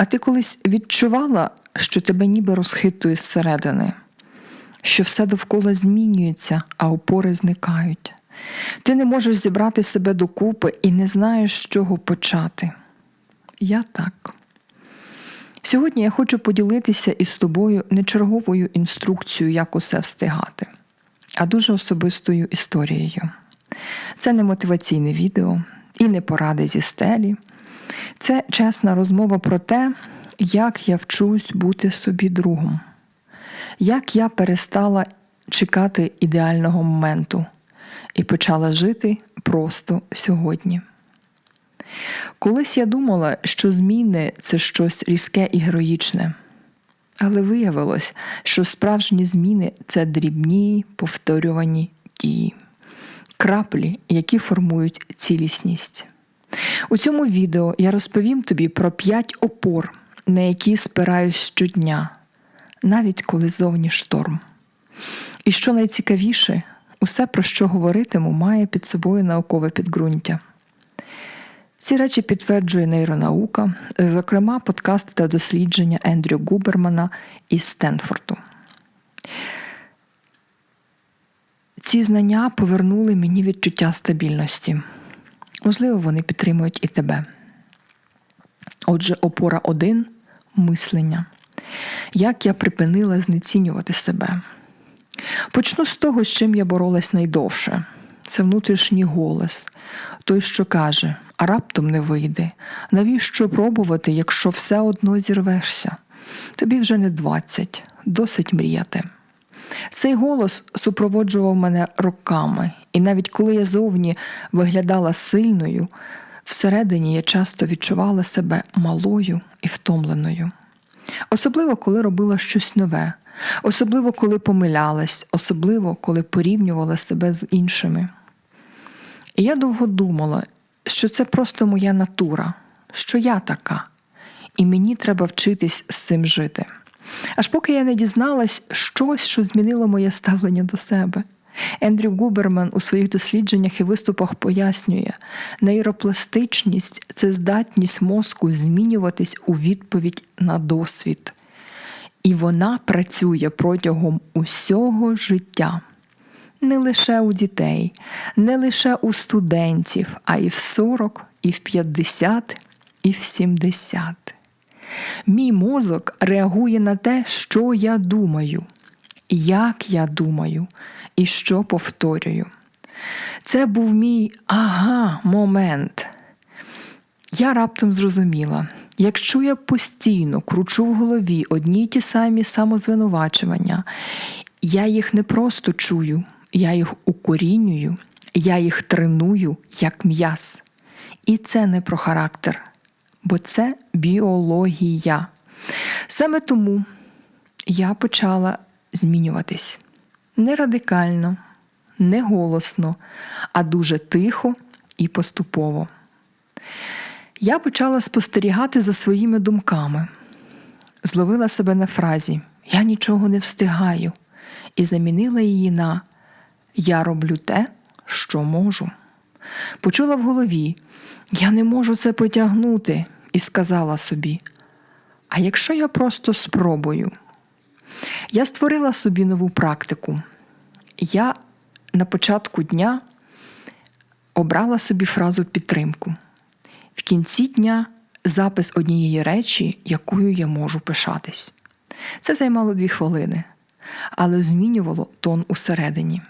А ти колись відчувала, що тебе ніби розхитує зсередини, що все довкола змінюється, а опори зникають. Ти не можеш зібрати себе докупи і не знаєш, з чого почати. Я так. Сьогодні я хочу поділитися із тобою не черговою інструкцією, як усе встигати, а дуже особистою історією. Це не мотиваційне відео і не поради зі стелі. Це чесна розмова про те, як я вчусь бути собі другом, як я перестала чекати ідеального моменту і почала жити просто сьогодні. Колись я думала, що зміни це щось різке і героїчне, але виявилось, що справжні зміни це дрібні повторювані дії, краплі, які формують цілісність. У цьому відео я розповім тобі про п'ять опор, на які спираюсь щодня, навіть коли зовні шторм. І що найцікавіше, усе, про що говоритиму, має під собою наукове підґрунтя. Ці речі підтверджує нейронаука, зокрема, подкаст та дослідження Ендрю Губермана із Стенфорду. Ці знання повернули мені відчуття стабільності. Можливо, вони підтримують і тебе. Отже, опора 1 мислення. Як я припинила знецінювати себе. Почну з того, з чим я боролась найдовше. Це внутрішній голос, той, що каже, а раптом не вийде. Навіщо пробувати, якщо все одно зірвешся? Тобі вже не 20, досить мріяти. Цей голос супроводжував мене роками, і навіть коли я зовні виглядала сильною, всередині я часто відчувала себе малою і втомленою. Особливо, коли робила щось нове, особливо, коли помилялась, особливо, коли порівнювала себе з іншими. І я довго думала, що це просто моя натура, що я така, і мені треба вчитись з цим жити. Аж поки я не дізналась щось, що змінило моє ставлення до себе. Ендрю Губерман у своїх дослідженнях і виступах пояснює, нейропластичність це здатність мозку змінюватись у відповідь на досвід. І вона працює протягом усього життя. Не лише у дітей, не лише у студентів, а і в 40, і в 50, і в 70. Мій мозок реагує на те, що я думаю, як я думаю і що повторюю. Це був мій ага момент. Я раптом зрозуміла, якщо я постійно кручу в голові одні й ті самі самозвинувачування, я їх не просто чую, я їх укорінюю, я їх треную як м'яз. І це не про характер, бо це біологія. Саме тому я почала змінюватись не радикально, не голосно, а дуже тихо і поступово. Я почала спостерігати за своїми думками, зловила себе на фразі Я нічого не встигаю, і замінила її на Я роблю те, що можу. Почула в голові Я не можу це потягнути, і сказала собі: А якщо я просто спробую? Я створила собі нову практику. Я на початку дня обрала собі фразу підтримку. В кінці дня запис однієї речі, якою я можу пишатись. Це займало дві хвилини, але змінювало тон усередині.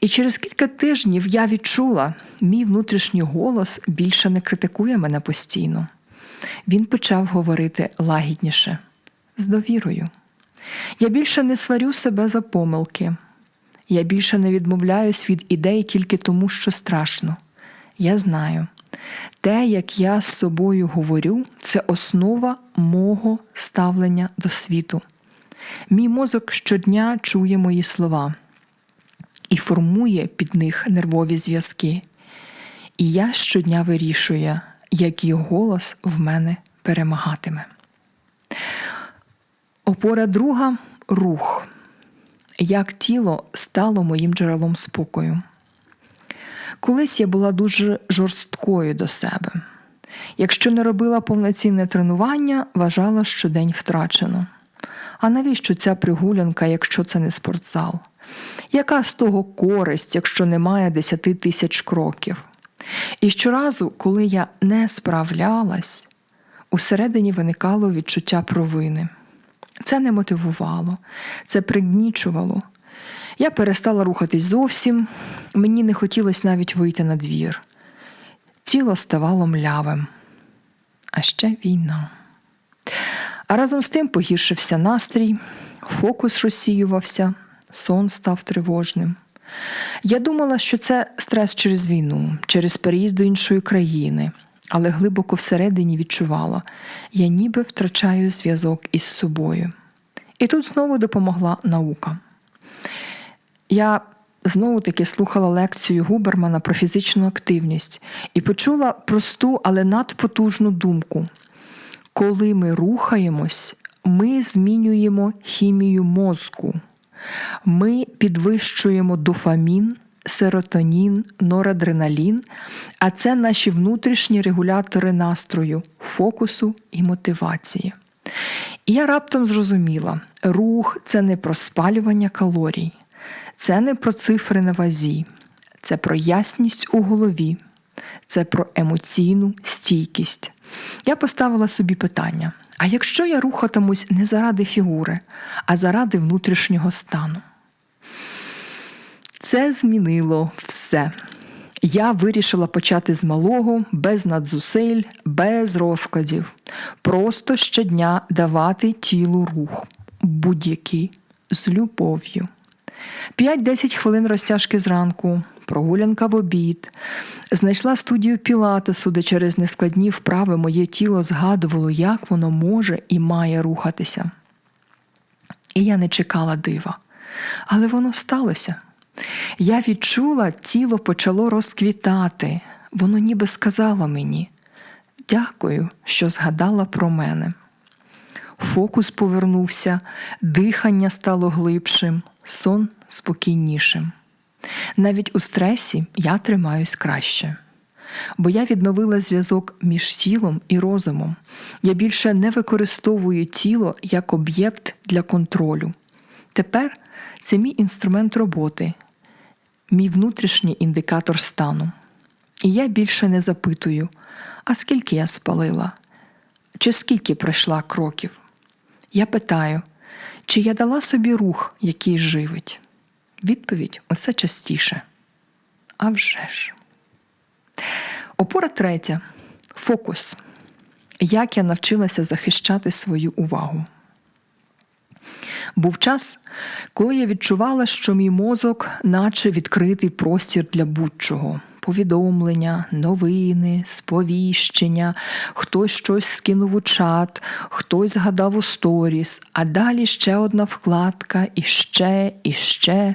І через кілька тижнів я відчула, мій внутрішній голос більше не критикує мене постійно. Він почав говорити лагідніше, з довірою. Я більше не сварю себе за помилки. Я більше не відмовляюсь від ідей тільки тому, що страшно. Я знаю, те, як я з собою говорю, це основа мого ставлення до світу. Мій мозок щодня чує мої слова і формує під них нервові зв'язки. І я щодня вирішую, який голос в мене перемагатиме. Опора друга рух. Як тіло стало моїм джерелом спокою. Колись я була дуже жорсткою до себе. Якщо не робила повноцінне тренування, вважала, що день втрачено. А навіщо ця прогулянка, якщо це не спортзал? Яка з того користь, якщо немає 10 тисяч кроків? І щоразу, коли я не справлялась, усередині виникало відчуття провини. Це не мотивувало, це пригнічувало. Я перестала рухатись зовсім, мені не хотілося навіть вийти на двір. Тіло ставало млявим. А ще війна. А разом з тим погіршився настрій, фокус розсіювався, сон став тривожним. Я думала, що це стрес через війну, через переїзд до іншої країни, але глибоко всередині відчувала, я ніби втрачаю зв'язок із собою. І тут знову допомогла наука. Я знову таки слухала лекцію Губермана про фізичну активність і почула просту, але надпотужну думку. Коли ми рухаємось, ми змінюємо хімію мозку, ми підвищуємо дофамін, серотонін, норадреналін, а це наші внутрішні регулятори настрою, фокусу і мотивації. І я раптом зрозуміла, рух це не про спалювання калорій, це не про цифри на вазі, це про ясність у голові, це про емоційну стійкість. Я поставила собі питання: а якщо я рухатимусь не заради фігури, а заради внутрішнього стану? Це змінило все. Я вирішила почати з малого, без надзусиль, без розкладів, просто щодня давати тілу рух, будь-який, з любов'ю. 5-10 хвилин розтяжки зранку, прогулянка в обід. Знайшла студію пілатесу, де через нескладні вправи моє тіло згадувало, як воно може і має рухатися. І я не чекала дива, але воно сталося. Я відчула, тіло почало розквітати. Воно ніби сказало мені дякую, що згадала про мене. Фокус повернувся, дихання стало глибшим, сон спокійнішим. Навіть у стресі я тримаюсь краще, бо я відновила зв'язок між тілом і розумом. Я більше не використовую тіло як об'єкт для контролю. Тепер це мій інструмент роботи, мій внутрішній індикатор стану. І я більше не запитую, а скільки я спалила, чи скільки пройшла кроків. Я питаю, чи я дала собі рух, який живить? Відповідь усе частіше. А вже ж. Опора третя фокус. Як я навчилася захищати свою увагу. Був час, коли я відчувала, що мій мозок, наче відкритий простір для будь-чого. Повідомлення, новини, сповіщення, хтось щось скинув у чат, хтось згадав у сторіс, а далі ще одна вкладка, і ще, і ще.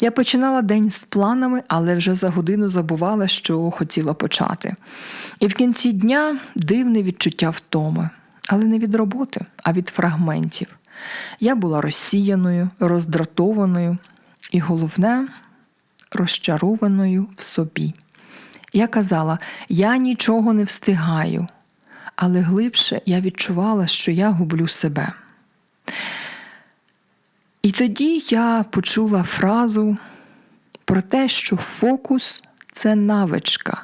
Я починала день з планами, але вже за годину забувала, що хотіла почати. І в кінці дня дивне відчуття втоми, але не від роботи, а від фрагментів. Я була розсіяною, роздратованою і, головне, розчарованою в собі. Я казала, я нічого не встигаю, але глибше я відчувала, що я гублю себе. І тоді я почула фразу про те, що фокус це навичка,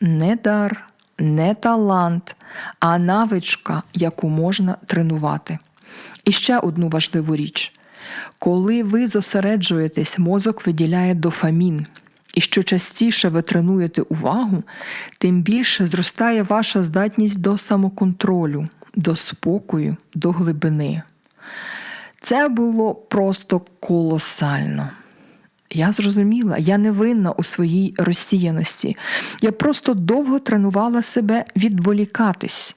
не дар, не талант, а навичка, яку можна тренувати. І ще одну важливу річ: коли ви зосереджуєтесь, мозок виділяє дофамін. І що частіше ви тренуєте увагу, тим більше зростає ваша здатність до самоконтролю, до спокою, до глибини. Це було просто колосально. Я зрозуміла, я не винна у своїй розсіяності. Я просто довго тренувала себе відволікатись.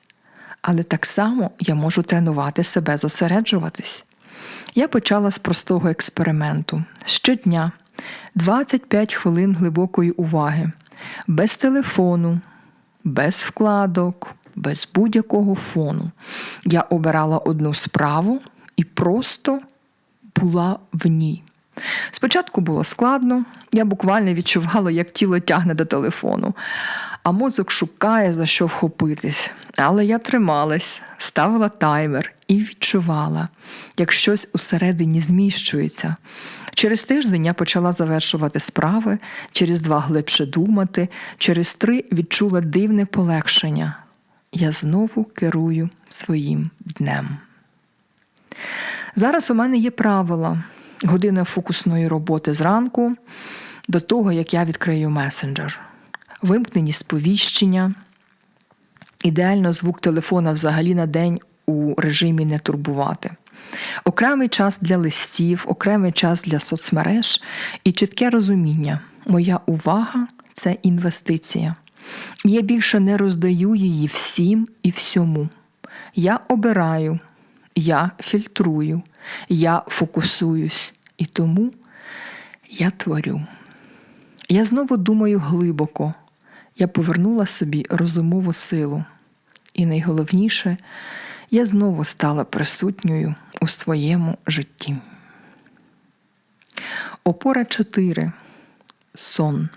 Але так само я можу тренувати себе зосереджуватись. Я почала з простого експерименту щодня. 25 хвилин глибокої уваги, без телефону, без вкладок, без будь-якого фону. Я обирала одну справу і просто була в ній. Спочатку було складно, я буквально відчувала, як тіло тягне до телефону. А мозок шукає за що вхопитись. Але я трималась, ставила таймер і відчувала, як щось усередині зміщується. Через тиждень я почала завершувати справи, через два глибше думати, через три відчула дивне полегшення. Я знову керую своїм днем. Зараз у мене є правила година фокусної роботи зранку до того, як я відкрию месенджер, вимкнені сповіщення. Ідеально звук телефона взагалі на день у режимі не турбувати. Окремий час для листів, окремий час для соцмереж і чітке розуміння. Моя увага це інвестиція. Я більше не роздаю її всім і всьому. Я обираю, я фільтрую, я фокусуюсь, і тому я творю. Я знову думаю глибоко, я повернула собі розумову силу. І найголовніше, я знову стала присутньою у своєму житті. Опора 4. Сон.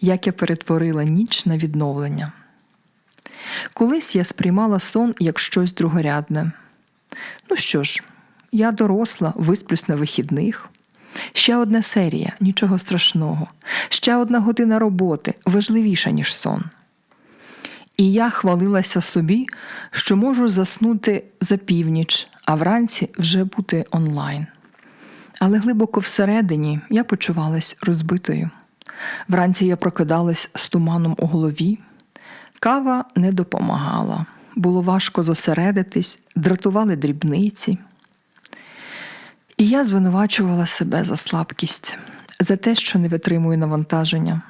Як я перетворила ніч на відновлення. Колись я сприймала сон як щось другорядне. Ну що ж, я доросла, висплюсь на вихідних. Ще одна серія, нічого страшного, ще одна година роботи важливіша, ніж сон. І я хвалилася собі, що можу заснути за північ, а вранці вже бути онлайн. Але глибоко всередині я почувалась розбитою. Вранці я прокидалась з туманом у голові. Кава не допомагала, було важко зосередитись, дратували дрібниці. І я звинувачувала себе за слабкість, за те, що не витримую навантаження.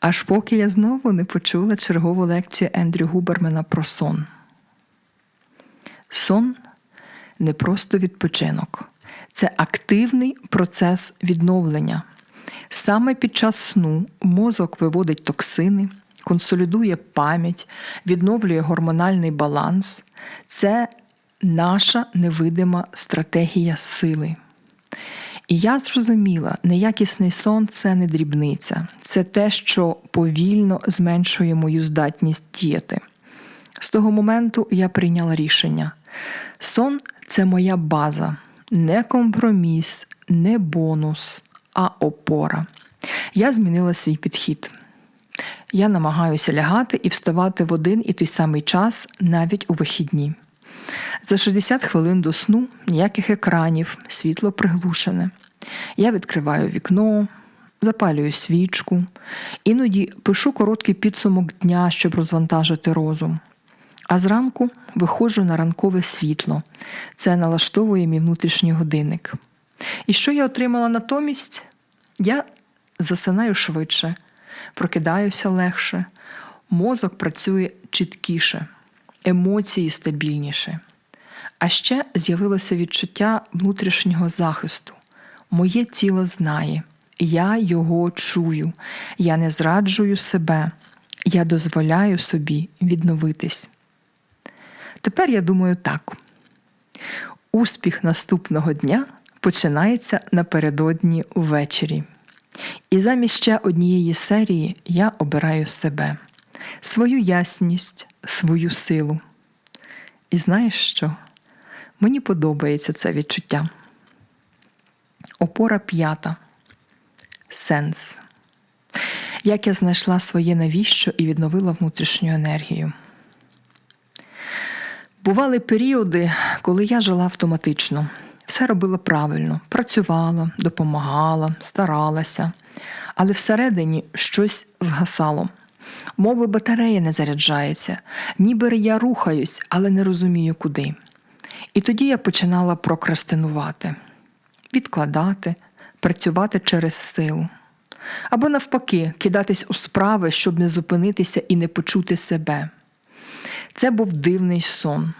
Аж поки я знову не почула чергову лекцію Ендрю Губермена про сон. Сон не просто відпочинок, це активний процес відновлення. Саме під час сну мозок виводить токсини, консолідує пам'ять, відновлює гормональний баланс. Це наша невидима стратегія сили. І я зрозуміла, неякісний сон це не дрібниця, це те, що повільно зменшує мою здатність діяти. З того моменту я прийняла рішення: сон це моя база, не компроміс, не бонус, а опора. Я змінила свій підхід. Я намагаюся лягати і вставати в один і той самий час навіть у вихідні. За 60 хвилин до сну ніяких екранів, світло приглушене. Я відкриваю вікно, запалюю свічку, іноді пишу короткий підсумок дня, щоб розвантажити розум. А зранку виходжу на ранкове світло. Це налаштовує мій внутрішній годинник. І що я отримала натомість? Я засинаю швидше, прокидаюся легше, мозок працює чіткіше, емоції стабільніше. А ще з'явилося відчуття внутрішнього захисту. Моє тіло знає, я його чую, я не зраджую себе, я дозволяю собі відновитись. Тепер я думаю так: успіх наступного дня починається напередодні ввечері. І замість ще однієї серії я обираю себе, свою ясність, свою силу. І знаєш що? Мені подобається це відчуття. Опора п'ята. Сенс. Як я знайшла своє навіщо і відновила внутрішню енергію. Бували періоди, коли я жила автоматично, все робила правильно, працювала, допомагала, старалася, але всередині щось згасало. Мови батарея не заряджається, ніби я рухаюсь, але не розумію куди. І тоді я починала прокрастинувати, відкладати, працювати через силу. Або, навпаки, кидатись у справи, щоб не зупинитися і не почути себе. Це був дивний сон.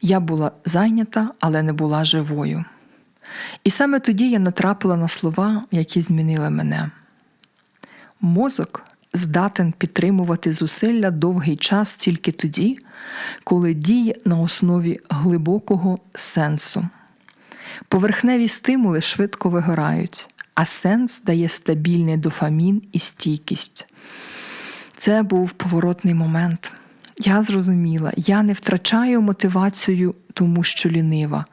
Я була зайнята, але не була живою. І саме тоді я натрапила на слова, які змінили мене. Мозок здатен підтримувати зусилля довгий час тільки тоді, коли діє на основі глибокого сенсу. Поверхневі стимули швидко вигорають, а сенс дає стабільний дофамін і стійкість. Це був поворотний момент. Я зрозуміла, я не втрачаю мотивацію, тому що лінива,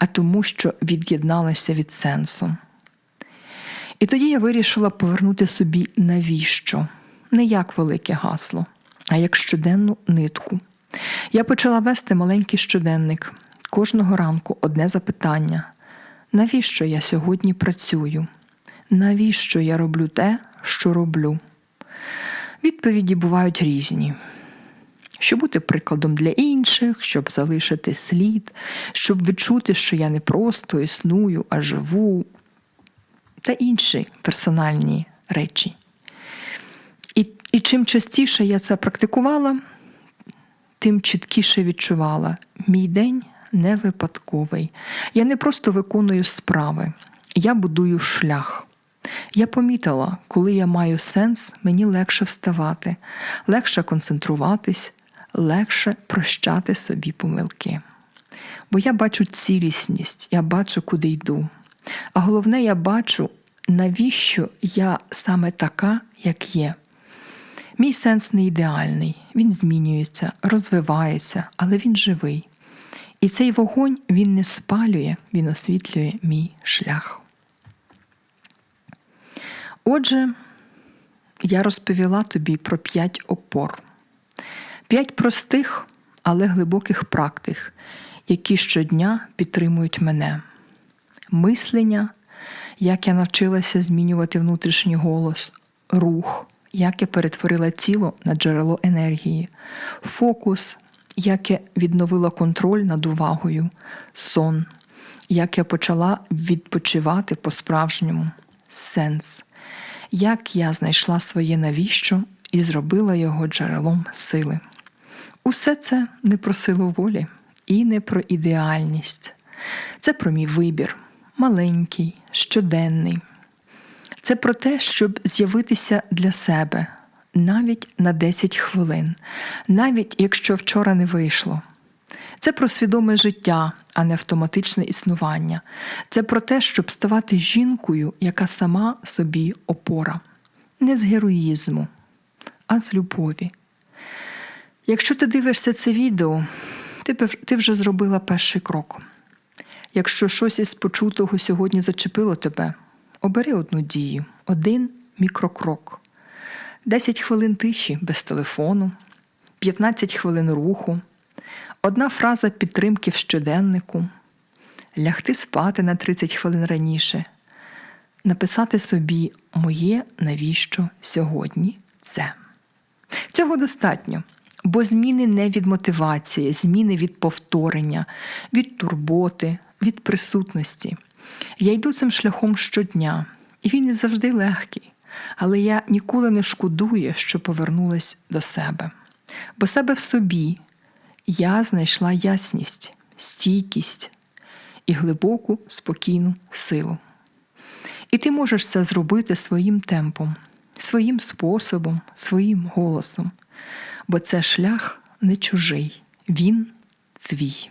а тому, що від'єдналася від сенсу. І тоді я вирішила повернути собі навіщо? Не як велике гасло, а як щоденну нитку. Я почала вести маленький щоденник. Кожного ранку одне запитання: навіщо я сьогодні працюю? Навіщо я роблю те, що роблю? Відповіді бувають різні. Щоб бути прикладом для інших, щоб залишити слід, щоб відчути, що я не просто існую, а живу, інші персональні речі. І, і чим частіше я це практикувала, тим чіткіше відчувала, мій день не випадковий. Я не просто виконую справи, я будую шлях. Я помітила, коли я маю сенс, мені легше вставати, легше концентруватись, легше прощати собі помилки. Бо я бачу цілісність, я бачу, куди йду. А головне, я бачу, навіщо я саме така, як є. Мій сенс не ідеальний, він змінюється, розвивається, але він живий. І цей вогонь він не спалює, він освітлює мій шлях. Отже, я розповіла тобі про п'ять опор, п'ять простих, але глибоких практик, які щодня підтримують мене. Мислення, як я навчилася змінювати внутрішній голос, рух, як я перетворила тіло на джерело енергії, фокус, як я відновила контроль над увагою, сон, як я почала відпочивати по-справжньому, сенс, як я знайшла своє навіщо і зробила його джерелом сили. Усе це не про силу волі і не про ідеальність. Це про мій вибір, маленький, щоденний. Це про те, щоб з'явитися для себе навіть на 10 хвилин, навіть якщо вчора не вийшло. Це про свідоме життя, а не автоматичне існування. Це про те, щоб ставати жінкою, яка сама собі опора, не з героїзму, а з любові. Якщо ти дивишся це відео, ти, вже зробила перший крок. Якщо щось із почутого сьогодні зачепило тебе, обери одну дію, один мікрокрок. 10 хвилин тиші без телефону, 15 хвилин руху, одна фраза підтримки в щоденнику, лягти спати на 30 хвилин раніше, написати собі Моє навіщо сьогодні це. Цього достатньо, бо зміни не від мотивації, зміни від повторення, від турботи, від присутності. Я йду цим шляхом щодня, і він не завжди легкий але я ніколи не шкодую, що повернулась до себе. Бо себе в собі я знайшла ясність, стійкість і глибоку, спокійну силу. І ти можеш це зробити своїм темпом, своїм способом, своїм голосом, бо це шлях не чужий, він твій.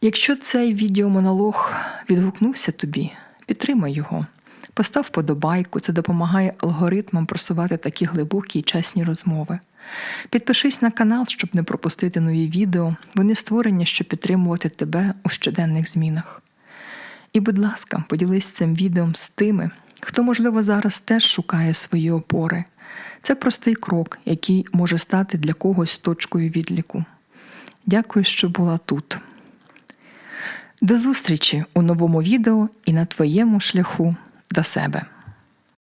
Якщо цей відеомонолог відгукнувся тобі, підтримай його. Постав вподобайку, це допомагає алгоритмам просувати такі глибокі і чесні розмови. Підпишись на канал, щоб не пропустити нові відео. Вони створені, щоб підтримувати тебе у щоденних змінах. І, будь ласка, поділись цим відео з тими, хто, можливо, зараз теж шукає свої опори. Це простий крок, який може стати для когось точкою відліку. Дякую, що була тут. До зустрічі у новому відео і на твоєму шляху до себе.